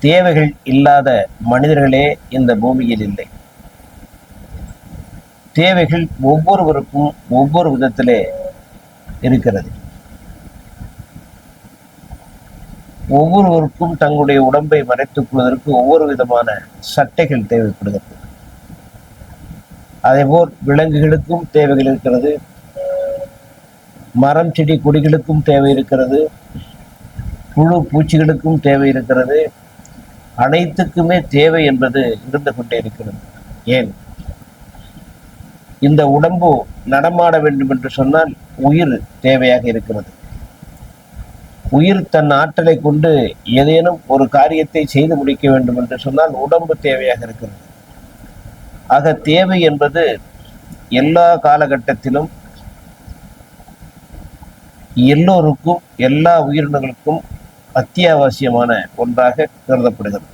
தேவைகள் இல்லாத மனிதர்களே இந்த பூமியில் இல்லை. தேவைகள் ஒவ்வொருவருக்கும் ஒவ்வொரு விதத்திலே இருக்கிறது. ஒவ்வொருவருக்கும் தங்களுடைய உடம்பை மறைத்துக் கொள்வதற்கு ஒவ்வொரு விதமான சட்டைகள் தேவைப்படுகிறது. அதேபோல் விலங்குகளுக்கும் தேவைகள் இருக்கிறது. மரம் செடி கொடிகளுக்கும் தேவை இருக்கிறது. புழு பூச்சிகளுக்கும் தேவை இருக்கிறது. அனைத்துக்குமே தேவை என்பது இருந்து கொண்டே இருக்கிறது. ஏன்? இந்த உடம்பு நடமாட வேண்டும் என்று சொன்னால் உயிர் தேவையாக இருக்கிறது. உயிர் தன் ஆற்றலை கொண்டு ஏதேனும் ஒரு காரியத்தை செய்து முடிக்க வேண்டும் என்று சொன்னால் உடம்பு தேவையாக இருக்கிறது. ஆக தேவை என்பது எல்லா காலகட்டத்திலும் எல்லோருக்கும் எல்லா உயிரினங்களுக்கும் அத்தியாவசியமான ஒன்றாக கருதப்படுகிறது.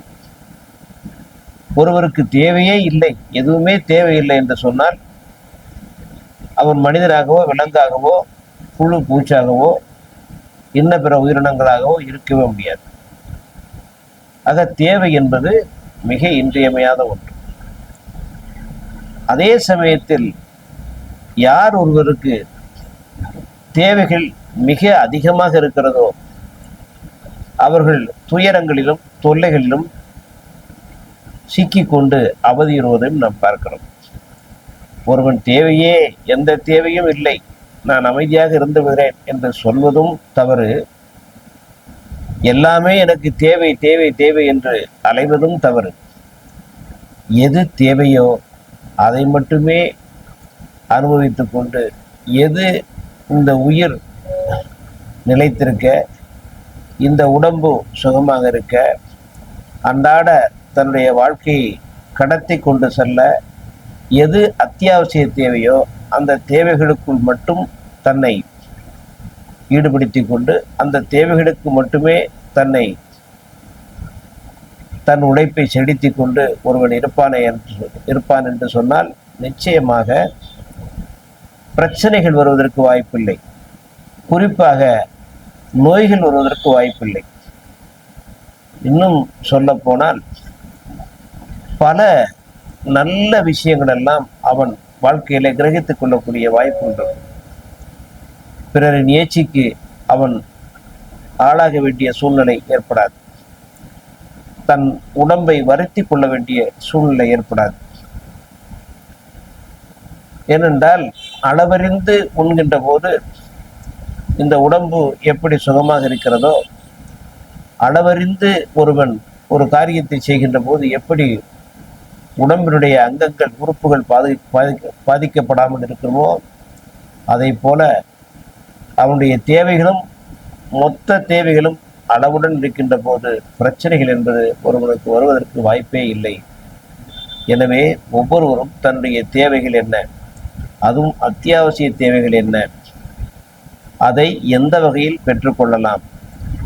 ஒருவருக்கு தேவையே இல்லை எதுவுமே தேவையில்லை என்று சொன்னால் அவர் மனிதராகவோ விலங்காகவோ புழு பூச்சாகவோ இன்ன பிற உயிரினங்களாகவோ இருக்கவே முடியாது. ஆக தேவை என்பது மிக இன்றியமையாத ஒன்று. அதே சமயத்தில் யார் ஒருவருக்கு தேவைகள் மிக அதிகமாக இருக்கிறதோ அவர்கள் துயரங்களிலும் தொல்லைகளிலும் சிக்கிக்கொண்டு அவதியுறுவதையும் நாம் பார்க்கிறோம். ஒருவன் தேவையே எந்த தேவையும் இல்லை. நான் அமைதியாக இருந்து விடுகிறேன் என்று சொல்வதும் தவறு. எல்லாமே எனக்கு தேவை தேவை தேவை என்று அலைவதும் தவறு. எது தேவையோ அதை மட்டுமே அனுபவித்துக் கொண்டு எது இந்த உயிர் நிலைத்திருக்க இந்த உடம்பு சுகமாக இருக்க அன்றாட தன்னுடைய வாழ்க்கையை கடத்தி கொண்டு செல்ல எது அத்தியாவசிய தேவையோ அந்த தேவைகளுக்குள் மட்டும் தன்னை ஈடுபடுத்தி கொண்டு அந்த தேவைகளுக்கு மட்டுமே தன்னை தன் உழைப்பை செலுத்தி கொண்டு ஒருவன் இருப்பானே என்று இருப்பான் என்று சொன்னால் நிச்சயமாக பிரச்சனைகள் வருவதற்கு வாய்ப்பில்லை. குறிப்பாக நோய்கள் வருவதற்கு வாய்ப்பில்லை. இன்னும் சொல்ல போனால் பல நல்ல விஷயங்கள் எல்லாம் அவன் வாழ்க்கையில கிரகித்துக் கொள்ளக்கூடிய வாய்ப்பு உண்டு. பிறரின் ஏச்சிக்கு அவன் ஆளாக வேண்டிய சூழ்நிலை ஏற்படாது. தன் உடம்பை வருத்தி கொள்ள வேண்டிய சூழ்நிலை ஏற்படாது. ஏனென்றால் அளவறிந்து உண்கின்ற போது இந்த உடம்பு எப்படி சுகமாக இருக்கிறதோ அளவறிந்து ஒருவன் ஒரு காரியத்தை செய்கின்ற போது எப்படி உடம்பினுடைய அங்கங்கள் உறுப்புகள் பாதி பாதிக்க பாதிக்கப்படாமல் இருக்கிறமோ அதை போல அவனுடைய தேவைகளும் மொத்த தேவைகளும் அளவுடன் இருக்கின்ற போது பிரச்சனைகள் என்பது ஒருவனுக்கு வருவதற்கு வாய்ப்பே இல்லை. எனவே ஒவ்வொருவரும் தன்னுடைய தேவைகள் என்ன? அதுவும் அத்தியாவசிய தேவைகள் என்ன? அதை எந்த வகையில் பெற்றுக்கொள்ளலாம்?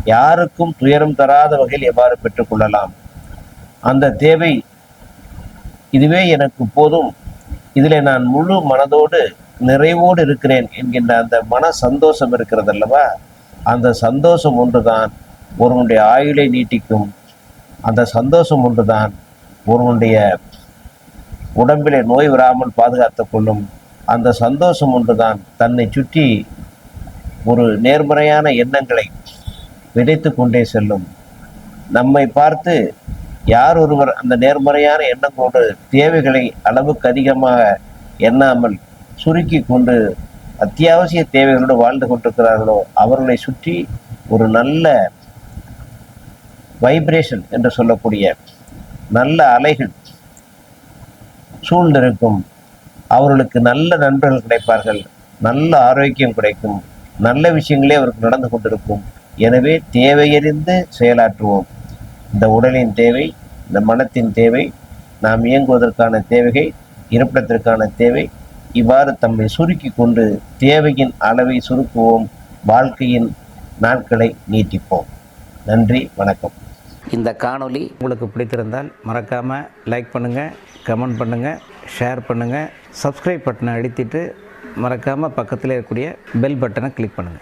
யாருக்கும் துயரம் தராத வகையில் எவ்வாறு பெற்றுக்கொள்ளலாம்? அந்த தேவை இதுவே எனக்கு போதும். இதில் நான் முழு மனதோடு நிறைவோடு இருக்கிறேன் என்கின்ற அந்த மன சந்தோஷம் இருக்கிறது அல்லவா அந்த சந்தோஷம் ஒன்றுதான் ஒருவனுடைய ஆயுளை நீட்டிக்கும். அந்த சந்தோஷம் ஒன்றுதான் ஒருவனுடைய உடம்பிலே நோய் வராமல் பாதுகாத்து கொள்ளும். அந்த சந்தோஷம் ஒன்றுதான் தன்னை சுற்றி ஒரு நேர்மறையான எண்ணங்களை விதைத்து கொண்டே செல்லும். நம்மை பார்த்து யார் ஒருவர் அந்த நேர்மறையான எண்ணங்களோடு தேவைகளை அளவுக்கு அதிகமாக எண்ணாமல் சுருக்கி கொண்டு அத்தியாவசிய தேவைகளோடு வாழ்ந்து கொண்டிருக்கிறார்களோ அவர்களை சுற்றி ஒரு நல்ல வைப்ரேஷன் என்று சொல்லக்கூடிய நல்ல அலைகள் சூழ்ந்திருக்கும். அவர்களுக்கு நல்ல நண்பர்கள் கிடைப்பார்கள் நல்ல ஆரோக்கியம் கிடைக்கும். நல்ல விஷயங்களே அவருக்கு நடந்து கொண்டிருக்கும். எனவே தேவையறிந்து செயலாற்றுவோம். இந்த உடலின் தேவை இந்த மனத்தின் தேவை நாம் இயங்குவதற்கான தேவைகள் இருப்பிடத்திற்கான தேவை இவ்வாறு தம்மை சுருக்கி கொண்டு தேவையின் அளவை சுருக்குவோம். வாழ்க்கையின் நாட்களை நீட்டிப்போம். நன்றி வணக்கம். இந்த காணொளி உங்களுக்கு பிடித்திருந்தால் மறக்காமல் லைக் பண்ணுங்கள் கமெண்ட் பண்ணுங்கள் ஷேர் பண்ணுங்கள் சப்ஸ்கிரைப் பட்டனை அழுத்திட்டு மறக்காமல் பக்கத்தில் இருக்கக்கூடிய பெல் பட்டனை கிளிக் பண்ணுங்கள்